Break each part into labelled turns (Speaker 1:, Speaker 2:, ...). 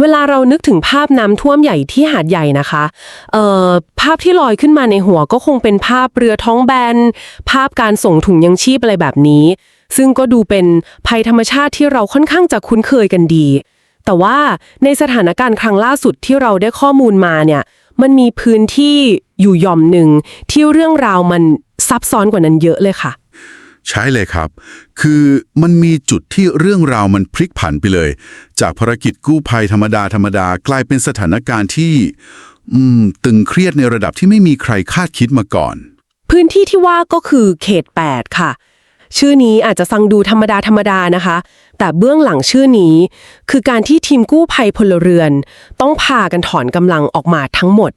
Speaker 1: เวลาเรานึกถึงภาพน้ำท่วมใหญ่ที่หาดใหญ่นะคะเอ่อภาพที่ลอยขึ้นมาในหัวก็คงเป็นภาพเรือท้องแบน ภาพการส่งถุงยังชีพอะไรแบบนี้ ซึ่งก็ดูเป็นภัยธรรมชาติที่เราค่อนข้างจะคุ้นเคยกันดี แต่ว่าในสถานการณ์ครั้งล่าสุดที่เราได้ข้อมูลมาเนี่ย มันมีพื้นที่อยู่ย่อมหนึ่งที่เรื่องราวมันซับซ้อนกว่านั้นเยอะเลยค่ะ
Speaker 2: ใช่เลยครับ คือมันมีจุดที่เรื่องราวมันพลิกผันไปเลย จากภารกิจกู้ภัยธรรมดาธรรมดากลายเป็นสถานการณ์ที่ตึงเครียดในระดับที่ไม่มีใครคาดคิดมาก่อน
Speaker 1: พื้นที่ที่ว่าก็คือเขต 8 ค่ะ ชื่อนี้อาจจะฟังดูธรรมดาธรรมดานะคะ แต่เบื้องหลังชื่อนี้ คือการที่ทีมกู้ภัยพลเรือน ต้องพากันถอนกำลังออกมาทั้งหมด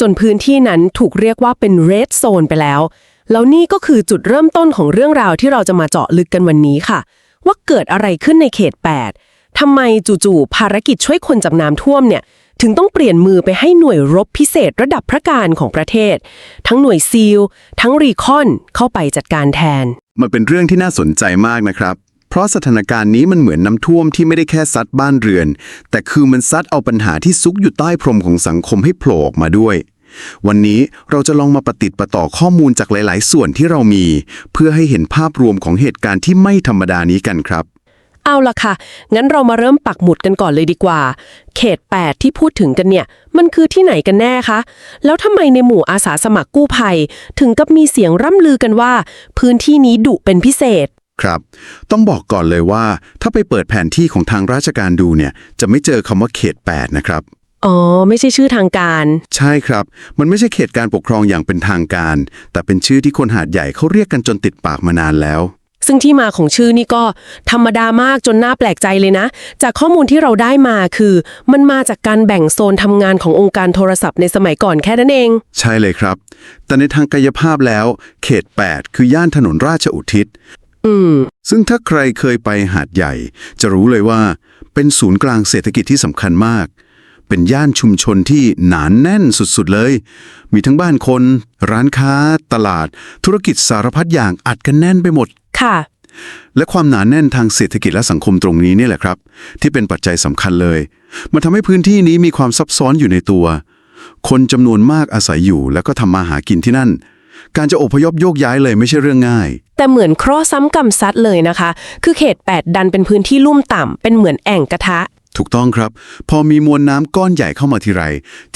Speaker 1: จนพื้นที่นั้นถูกเรียกว่าเป็น red zone ไปแล้ว แล้วนี่ก็คือจุดเริ่มต้นของเรื่องราวที่เราจะมาเจาะลึกกันวันนี้ค่ะ ว่าเกิดอะไรขึ้นในเขต 8 ทำไมจู่ๆภารกิจช่วยคนจากน้ำท่วมเนี่ย ถึงต้องเปลี่ยนมือไปให้หน่วยรบพิเศษระดับพระการของประเทศ ทั้งหน่วยซีล ทั้งรีคอนเข้าไปจัดการแทน
Speaker 3: มันเป็นเรื่องที่น่าสนใจมากนะครับ เพราะสถานการณ์นี้มันเหมือนน้ำท่วมที่ไม่ได้แค่ซัดบ้านเรือน แต่คือมันซัดเอาปัญหาที่ซุกอยู่ใต้พรมของสังคมให้โผล่ออกมาด้วย วันนี้เราจะลองมาประติดประต่อข้อมูลจากหลาย ๆ ส่วนที่เรามี เพื่อให้เห็นภาพรวมของเหตุการณ์ที่ไม่ธรรมดานี้กันครับ
Speaker 1: เอาล่ะค่ะ งั้นเรามาเริ่มปักหมุดกันก่อนเลยดีกว่า เขต 8 ที่พูดถึงกันเนี่ย มันคือที่ไหนกันแน่คะ แล้วทำไมในหมู่อาสาสมัครกู้ภัย ถึงกับมีเสียงร่ำลือกันว่า พื้นที่นี้ดุเป็นพิเศษ
Speaker 3: ครับ ต้องบอกก่อนเลยว่า ถ้าไปเปิดแผนที่ของทางราชการดูเนี่ย จะไม่เจอคำว่าเขต 8 นะครับ
Speaker 1: อ๋อ ไม่ใช่ชื่อทางการ
Speaker 3: ใช่ครับ มันไม่ใช่เขตการปกครองอย่างเป็นทางการ แต่เป็นชื่อที่คนหาดใหญ่เขาเรียกกันจนติดปากมานานแล้ว
Speaker 1: ซึ่งที่มาของชื่อนี่ก็ธรรมดามากจนน่าแปลกใจเลยนะ จากข้อมูลที่เราได้มาคือ มันมาจากการแบ่งโซนทำงานขององค์การโทรศัพท์ในสมัยก่อนแค่นั้นเอง
Speaker 3: ใช่เลยครับ แต่ในทางกายภาพแล้ว เขต 8 คือย่านถนนราชอุทิศ
Speaker 1: อืม
Speaker 3: ซึ่งถ้าใครเคยไปหาดใหญ่ จะรู้เลยว่า เป็นศูนย์กลางเศรษฐกิจที่สำคัญมาก เป็นย่านชุมชนที่หนานแน่นสุดๆเลย มีทั้งบ้านคน ร้านค้า ตลาด ธุรกิจสารพัดอย่างอัดกันแน่นไปหมด
Speaker 1: ค่ะ
Speaker 3: และความหนาแน่นทางเศรษฐกิจและสังคมตรงนี้เนี่ยแหละครับ ที่เป็นปัจจัยสำคัญเลย มันทำให้พื้นที่นี้มีความซับซ้อนอยู่ในตัว คนจำนวนมากอาศัยอยู่ แล้วก็ทำมาหากินที่นั่น การจะอพยพโยกย้ายเลยไม่ใช่เรื่องง่าย
Speaker 1: แต่เหมือนเคราะห์ซ้ำกรรมซัดเลยนะคะ คือเขต 8 ดันเป็นพื้นที่ลุ่มต่ำเป็นเหมือนแอ่งกระทะ
Speaker 3: ถูกต้องครับ พอมีมวลน้ำก้อนใหญ่เข้ามาทีไร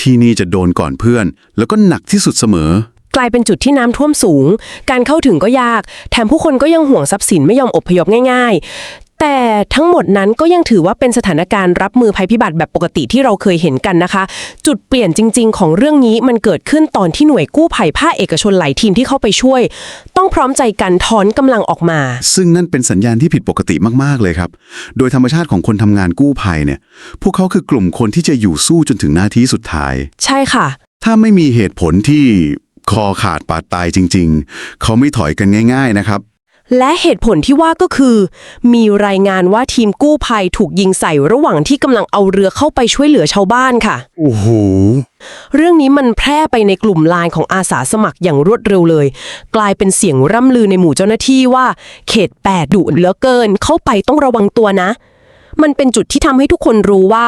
Speaker 3: ที่นี่จะโดนก่อนเพื่อน แล้วก็หนักที่สุดเสมอ
Speaker 1: กลายเป็นจุดที่น้ำท่วมสูง การเข้าถึงก็ยาก แถมผู้คนก็ยังห่วงทรัพย์สินไม่ยอมอพยพง่าย ๆ แต่ทั้งหมดนั้นก็ยังถือว่าเป็นสถานการณ์รับมือภัยพิบัติแบบปกติที่เราเคยเห็นกันนะคะ จุดเปลี่ยนจริง ๆ ของเรื่องนี้มันเกิดขึ้นตอนที่หน่วยกู้ภัยภาคเอกชนหลายทีมที่เข้าไปช่วย ต้องพร้อมใจกันถอนกำลังออกมา
Speaker 3: ซึ่งนั่นเป็นสัญญาณที่ผิดปกติมากๆเลยครับ โดยธรรมชาติของคนทำงานกู้ภัยเนี่ย พวกเขาคือกลุ่มคนที่จะอยู่สู้จนถึงหน้าที่สุดท้าย
Speaker 1: ใช่ค่ะ
Speaker 3: ถ้าไม่มีเหตุผลที่คอขาดปาดตายจริง ๆ เขาไม่ถอยกันง่าย ๆ นะครับ
Speaker 1: และเหตุผลที่ว่าก็คือ มีรายงานว่าทีมกู้ภัยถูกยิงใส่ระหว่างที่กำลังเอาเรือเข้าไปช่วยเหลือชาวบ้านค่ะ
Speaker 3: โอ้โห
Speaker 1: เรื่องนี้มันแพร่ไปในกลุ่มไลน์ของอาสาสมัครอย่างรวดเร็วเลย กลายเป็นเสียงร่ำลือในหมู่เจ้าหน้าที่ว่า เขตแปดดุเหลือเกิน เข้าไปต้องระวังตัวนะ มันเป็นจุดที่ทำให้ทุกคนรู้ว่า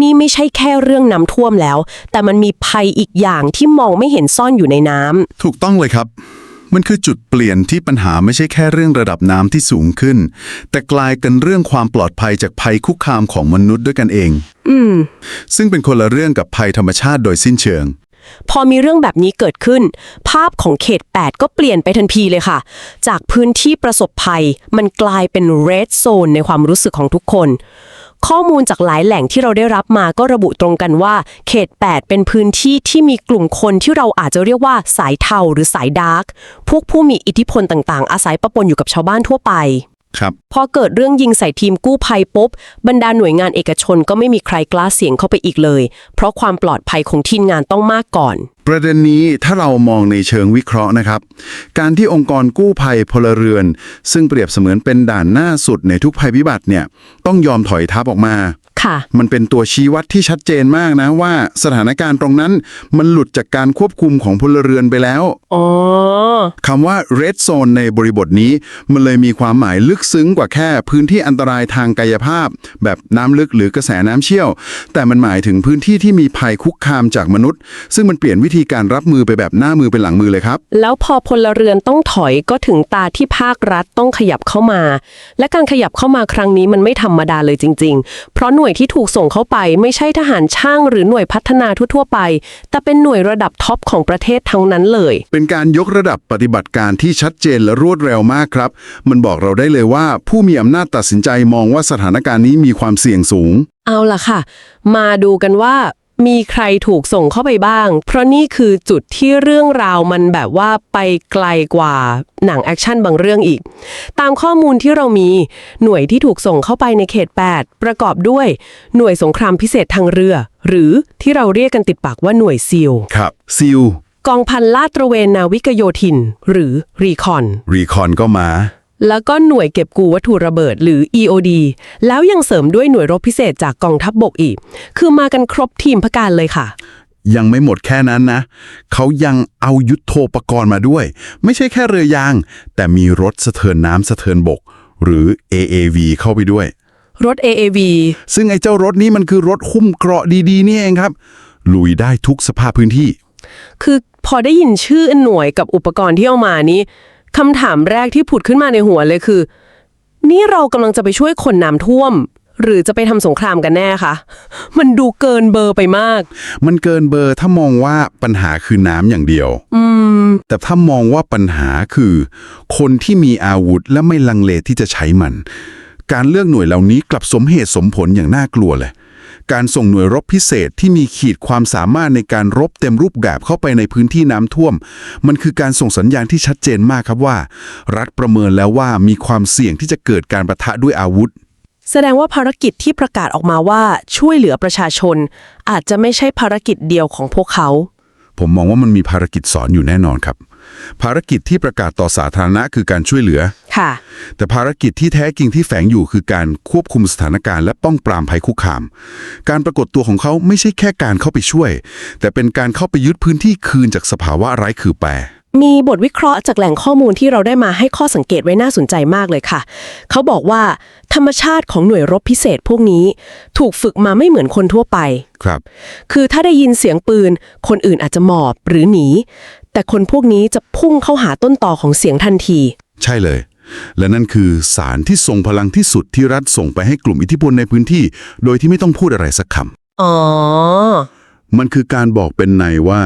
Speaker 1: นี่ไม่ใช่แค่เรื่องน้ำท่วมแล้ว แต่มันมีภัยอีกอย่างที่มองไม่เห็นซ่อนอยู่ในน้ำ
Speaker 2: ถูกต้องเลยครับ มันคือจุดเปลี่ยนที่ปัญหาไม่ใช่แค่เรื่องระดับน้ำที่สูงขึ้น แต่กลายเป็นเรื่องความปลอดภัยจากภัยคุกคามของมนุษย์ด้วยกันเอง
Speaker 1: อืม
Speaker 2: ซึ่งเป็นคนละเรื่องกับภัยธรรมชาติโดยสิ้นเชิง
Speaker 1: พอมีเรื่องแบบนี้เกิดขึ้น ภาพของเขต 8 ก็เปลี่ยนไปทันทีเลยค่ะ จากพื้นที่ประสบภัย มันกลายเป็น red zone ในความรู้สึกของทุกคน ข้อมูลจากหลายแหล่งที่เราได้รับมาก็ระบุตรงกันว่า เขต 8 เป็นพื้นที่ที่มีกลุ่มคนที่เราอาจจะเรียกว่าสายเทาหรือสายดาร์กพวกผู้มีอิทธิพลต่างๆ อาศัยประปนอยู่กับชาวบ้านทั่วไป
Speaker 2: ครับ
Speaker 1: พอเกิดเรื่องยิงใส่ทีมกู้ภัยปุ๊บบรรดาหน่วยงานเอกชนก็ไม่มีใครกล้าเสี่ยงเข้าไปอีกเลย เพราะความปลอดภัยของทีมงานต้องมากก่อน
Speaker 2: ประเด็นนี้ถ้าเรามองในเชิงวิเคราะห์นะครับ การที่องค์กรกู้ภัยพลเรือน ซึ่งเปรียบเสมือนเป็นด่านหน้าสุดในทุกภัยพิบัติเนี่ยต้องยอมถอยทัพออกมา
Speaker 1: ค่ะ
Speaker 3: มันเป็นตัวชี้วัดที่ชัดเจนมากนะว่าสถานการณ์ตรงนั้นมันหลุดจากการควบคุมของพลเรือนไปแล้ว
Speaker 1: อ๋อ
Speaker 3: คำว่า red zone ในบริบทนี้ มันเลยมีความหมายลึกซึ้งกว่าแค่พื้นที่อันตรายทางกายภาพ แบบน้ำลึกหรือกระแสน้ำเชี่ยว แต่มันหมายถึงพื้นที่ที่มีภัยคุกคามจากมนุษย์ ซึ่งมันเปลี่ยนวิธีการรับมือไปแบบหน้ามือเป็นหลังมือเลยครับ
Speaker 1: แล้วพอพลเรือนต้องถอยก็ถึงตาที่ภาครัฐต้องขยับเข้ามา และการขยับเข้ามาครั้งนี้มันไม่ธรรมดาเลยจริง ๆ เพราะหน่วยที่ถูกส่งเข้าไปไม่ใช่ทหารช่างหรือหน่วยพัฒนาทั่วๆไป แต่เป็นหน่วยระดับท็อปของประเทศทั้งนั้นเลย
Speaker 3: เป็นการยกระดับปฏิบัติการที่ชัดเจนและรวดเร็วมากครับ มันบอกเราได้เลยว่าผู้มีอำนาจตัดสินใจมองว่าสถานการณ์นี้มีความเสี่ยงสูง
Speaker 1: เอาล่ะค่ะ มาดูกันว่ามีใครถูกส่งเข้าไปบ้าง เพราะนี่คือจุดที่เรื่องราวมันแบบว่าไปไกลกว่าหนังแอคชั่นบางเรื่องอีก ตามข้อมูลที่เรามีหน่วยที่ถูกส่งเข้าไปในเขต 8 ประกอบด้วย หน่วยสงครามพิเศษทางเรือ หรือที่เราเรียกกันติดปากว่าหน่วยซิล
Speaker 3: ครับซิล
Speaker 1: กองพันลาดตระเวนนาวิกโยธิน หรือรีคอน
Speaker 3: รีคอนก็มา
Speaker 1: แล้วก็หน่วยเก็บกู้วัตถุระเบิดหรือ EOD แล้วยังเสริมด้วยหน่วยรบพิเศษจากกองทัพบบกอีก คือมากันครบทีมพการเลยค่ะ
Speaker 3: ยังไม่หมดแค่นั้นนะ เขายังเอายุทโธปกรณ์มาด้วย ไม่ใช่แค่เรือยาง แต่มีรถสะเทินน้ำสะเทินบก หรือ AAV เข้าไปด้วย
Speaker 1: รถ AAV
Speaker 3: ซึ่งไอ้เจ้ารถนี้มันคือรถหุ้มเกราะดีๆ นี่เองครับ ลุยได้ทุกสภาพพื้นที่
Speaker 1: คือพอได้ยินชื่อหน่วยกับอุปกรณ์ที่เอามานี้คำถามแรกที่ผุดขึ้นมาในหัวเลยคือ นี่เรากำลังจะไปช่วยคนน้ำท่วม หรือจะไปทำสงครามกันแน่คะมันดูเกินเบอร์ไปมาก
Speaker 3: มันเกินเบอร์ถ้ามองว่าปัญหาคือน้ำอย่างเดียว
Speaker 1: อืม
Speaker 3: แต่ถ้ามองว่าปัญหาคือ คนที่มีอาวุธและไม่ลังเลที่จะใช้มัน การเลือกหน่วยเหล่านี้กลับสมเหตุสมผลอย่างน่ากลัวเลย การส่งหน่วยรบพิเศษที่มีขีดความสามารถในการรบเต็มรูปแบบเข้าไปในพื้นที่น้ำท่วม มันคือการส่งสัญญาณที่ชัดเจนมากครับว่า รัฐประเมินแล้วว่ามีความเสี่ยงที่จะเกิดการประทะด้วยอาวุธ
Speaker 1: แสดงว่าภารกิจที่ประกาศออกมาว่าช่วยเหลือประชาชน อาจจะไม่ใช่ภารกิจเดียวของพวกเขา
Speaker 3: ผมมองว่ามันมีภารกิจสอนอยู่แน่นอนครับ ภารกิจที่ประกาศต่อสาธารณะคือการช่วยเหลือ
Speaker 1: ค่ะ
Speaker 3: แต่ภารกิจที่แท้จริงที่แฝงอยู่คือการควบคุมสถานการณ์และป้องปรามภัยคุกคาม การปรากฏตัวของเขาไม่ใช่แค่การเข้าไปช่วย แต่เป็นการเข้าไปยึดพื้นที่คืนจากสภาวะไร้คือแปร
Speaker 1: มีบทวิเคราะห์จากแหล่งข้อมูลที่เราได้มาให้ข้อสังเกตไว้น่าสนใจมากเลยค่ะ เขาบอกว่า ธรรมชาติของหน่วยรบพิเศษพวกนี้ ถูกฝึกมาไม่เหมือนคนทั่วไป
Speaker 3: ครับ
Speaker 1: คือถ้าได้ยินเสียงปืน คนอื่นอาจจะหมอบหรือหนี แต่คนพวกนี้จะพุ่งเข้าหาต้นต่อของเสียงทันที
Speaker 3: ใช่เลย และนั่นคือสารที่ทรงพลังที่สุดที่รัฐส่งไปให้กลุ่มอิทธิพลในพื้นที่ โดยที่ไม่ต้องพูดอะไรสักคำ
Speaker 1: อ๋อ
Speaker 3: มันคือการบอกเป็นในว่า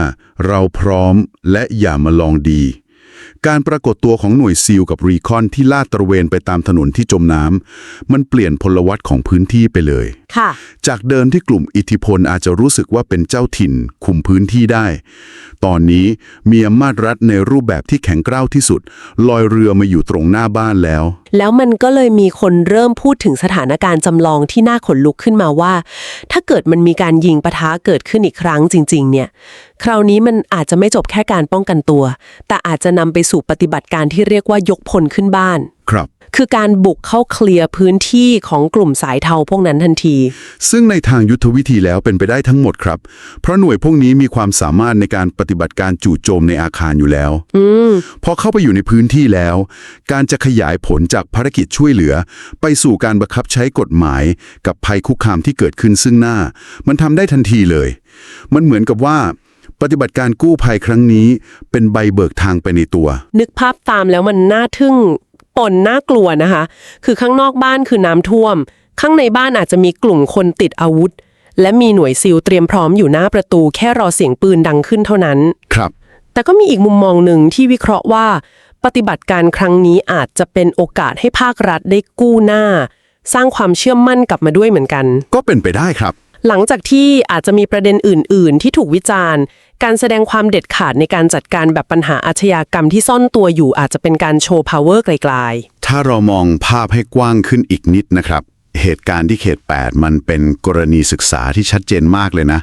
Speaker 3: เราพร้อมและอย่ามาลองดี การปรากฏตัวของหน่วยซีลกับรีคอนที่ลาดตระเวนไปตามถนนที่จมน้ำมันเปลี่ยนพลวัตของพื้นที่ไปเลย
Speaker 1: ค่ะ
Speaker 3: จากเดิมที่กลุ่มอิทธิพลอาจจะรู้สึกว่าเป็นเจ้าถิ่นคุมพื้นที่ได้ ตอนนี้มีอำนาจรัฐในรูปแบบที่แข็งกร้าวที่สุด ลอยเรือมาอยู่ตรงหน้าบ้านแล้ว
Speaker 1: แล้วมันก็เลยมีคนเริ่มพูดถึงสถานการณ์จำลองที่น่าขนลุกขึ้นมาว่า ถ้าเกิดมันมีการยิงปะทะเกิดขึ้นอีกครั้งจริง ๆ เนี่ย คราวนี้มันอาจจะไม่จบแค่การป้องกันตัว แต่อาจจะนำไปสู่ปฏิบัติการที่เรียกว่ายกพลขึ้นบ้าน
Speaker 3: ครับ
Speaker 1: คือการบุกเข้าเคลียร์พื้นที่ของกลุ่มสายเทาพวกนั้นทันที
Speaker 3: ซึ่งในทางยุทธวิธีแล้วเป็นไปได้ทั้งหมดครับ เพราะหน่วยพวกนี้มีความสามารถในการปฏิบัติการจู่โจมในอาคารอยู่แล้ว
Speaker 1: อืม
Speaker 3: พอเข้าไปอยู่ในพื้นที่แล้ว การจะขยายผลจากภารกิจช่วยเหลือ ไปสู่การบังคับใช้กฎหมาย กับภัยคุกคามที่เกิดขึ้นซึ่งหน้า มันทำได้ทันทีเลย มันเหมือนกับว่า ปฏิบัติการกู้ภัยครั้งนี้เป็นใบเบิกทางไปในตัว
Speaker 1: นึกภาพตามแล้วมันน่าทึ่งปนน่ากลัวนะคะ คือข้างนอกบ้านคือน้ำท่วม ข้างในบ้านอาจจะมีกลุ่มคนติดอาวุธ และมีหน่วยซิลเตรียมพร้อมอยู่หน้าประตูแค่รอเสียงปืนดังขึ้นเท่านั้น
Speaker 3: ครับ
Speaker 1: แต่ก็มีอีกมุมมองหนึ่งที่วิเคราะห์ว่า ปฏิบัติการครั้งนี้อาจจะเป็นโอกาสให้ภาครัฐได้กู้หน้า สร้างความเชื่อมั่นกลับมาด้วยเหมือนกัน
Speaker 3: ก็เป็นไปได้ครับ
Speaker 1: หลังจากที่อาจจะมีประเด็นอื่น ๆ ที่ถูกวิจารณ์ การแสดงความเด็ดขาดในการจัดการแบบปัญหาอาชญากรรมที่ซ่อนตัวอยู่อาจจะเป็นการโชว์ power ไกล
Speaker 3: ถ้าเรามองภาพให้กว้างขึ้นอีกนิดนะครับ เหตุการณ์ที่เขต 8 มันเป็นกรณีศึกษาที่ชัดเจนมากเลยนะ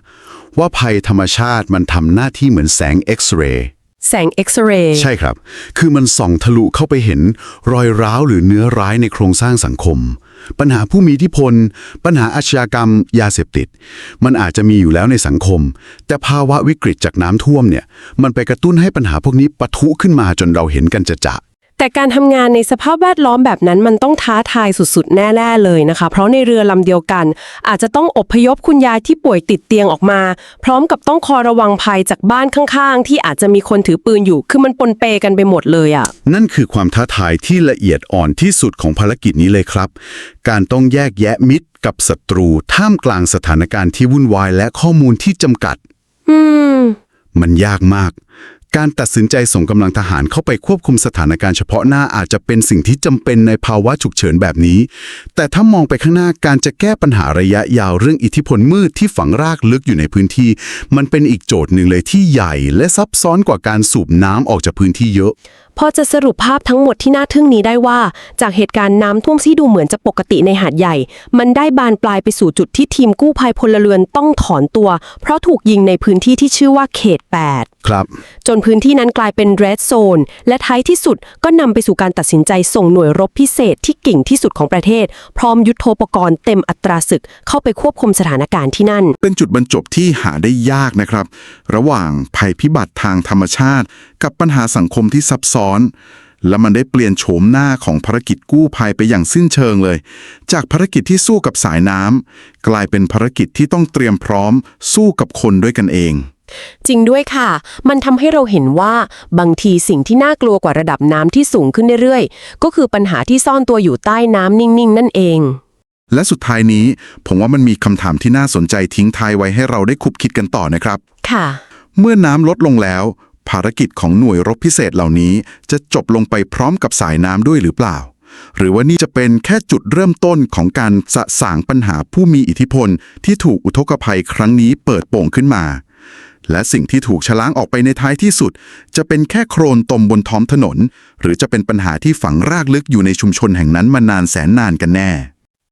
Speaker 3: ว่าภัยธรรมชาติมันทำหน้าที่เหมือนแสงเอ็กซเรย์
Speaker 1: ๆแสงเอ็กซเรย์
Speaker 3: ใช่ครับ คือมันส่องทะลุเข้าไปเห็นรอยร้าวหรือเนื้อร้ายในโครงสร้างสังคม ปัญหาผู้มีอิทธิพล ปัญหาอาชญากรรม ยาเสพติด มันอาจจะมีอยู่แล้วในสังคม แต่ภาวะวิกฤตจากน้ำท่วมเนี่ย มันไปกระตุ้นให้ปัญหาพวกนี้ปะทุขึ้นมาจนเราเห็นกันจะจะ
Speaker 1: แต่การทำงานในสภาพแวดล้อมแบบนั้นมันต้องท้าทายสุดๆ แน่ๆเลยนะคะ เพราะในเรือลำเดียวกัน อาจจะต้องอพยพคุณยายที่ป่วยติดเตียงออกมา พร้อมกับต้องคอยระวังภัยจากบ้านข้างๆ ที่อาจจะมีคนถือปืนอยู่ คือมันปนเปกันไปหมดเลยอะ
Speaker 3: นั่นคือความท้าทายที่ละเอียดอ่อนที่สุดของภารกิจนี้เลยครับ การต้องแยกแยะมิตรกับศัตรู ท่ามกลางสถานการณ์ที่วุ่นวายและข้อมูลที่จำกัด
Speaker 1: อืม
Speaker 3: มันยากมาก การตัดสินใจส่งกำลังทหารเข้าไปควบคุมสถานการณ์เฉพาะหน้าอาจจะเป็นสิ่งที่จำเป็นในภาวะฉุกเฉินแบบนี้ แต่ถ้ามองไปข้างหน้าการจะแก้ปัญหาระยะยาวเรื่องอิทธิพลมืดที่ฝังรากลึกอยู่ในพื้นที่ มันเป็นอีกโจทย์หนึ่งเลยที่ใหญ่ และซับซ้อนกว่าการสูบน้ำออกจากพื้นที่เยอะ
Speaker 1: พอจะสรุปภาพทั้งหมดที่น่าทึ่งนี้ได้ว่า จากเหตุการณ์น้ำท่วมที่ดูเหมือนจะปกติในหาดใหญ่ มันได้บานปลายไปสู่จุดที่ทีมกู้ภัยพลเรือนต้องถอนตัว เพราะถูกยิงในพื้นที่ที่ชื่อว่าเขต 8
Speaker 3: ครับ
Speaker 1: จนพื้นที่นั้นกลายเป็น red zone และท้ายที่สุดก็นำไปสู่การตัดสินใจส่งหน่วยรบพิเศษที่เก่งที่สุดของประเทศ พร้อมยุทโธปกรณ์เต็มอัตราศึกเข้าไปควบคุมสถานการณ์ที่นั่น
Speaker 4: เป็นจุดบรรจบที่หาได้ยากนะครับ ระหว่างภัยพิบัติทางธรรมชาติ กับปัญหาสังคมที่ซับซ้อนและมันได้เปลี่ยนโฉมหน้าของภารกิจกู้ภัยไปอย่างสิ้นเชิงเลย จากภารกิจที่สู้กับสายน้ำกลายเป็นภารกิจที่ต้องเตรียมพร้อม สู้กับคนด้วยกันเอง
Speaker 1: จริงด้วยค่ะ มันทำให้เราเห็นว่าบางทีสิ่งที่น่ากลัวกว่าระดับน้ำที่สูงขึ้นเรื่อยๆ ก็คือปัญหาที่ซ่อนตัวอยู่ใต้น้ำนิ่ง ๆ นั่นเอง
Speaker 4: และสุดท้ายนี้ ผมว่ามันมีคำถามที่น่าสนใจทิ้งท้ายไว้ให้เราได้คุบคิดกันต่อนะครับ
Speaker 1: ค่ะ
Speaker 4: เมื่อน้ำลดลงแล้ว ภารกิจของหน่วยรบพิเศษเหล่านี้จะจบลงไปพร้อมกับสายน้ำด้วยหรือเปล่า หรือว่านี่จะเป็นแค่จุดเริ่มต้นของการสะสางปัญหาผู้มีอิทธิพล ที่ถูกอุทกภัยครั้งนี้เปิดโป่งขึ้นมา และสิ่งที่ถูกชะล้างออกไปในท้ายที่สุด จะเป็นแค่โครนตมบนท้องถนน หรือจะเป็นปัญหาที่ฝังรากลึกอยู่ในชุมชนแห่งนั้นมานานแสนนานกันแน่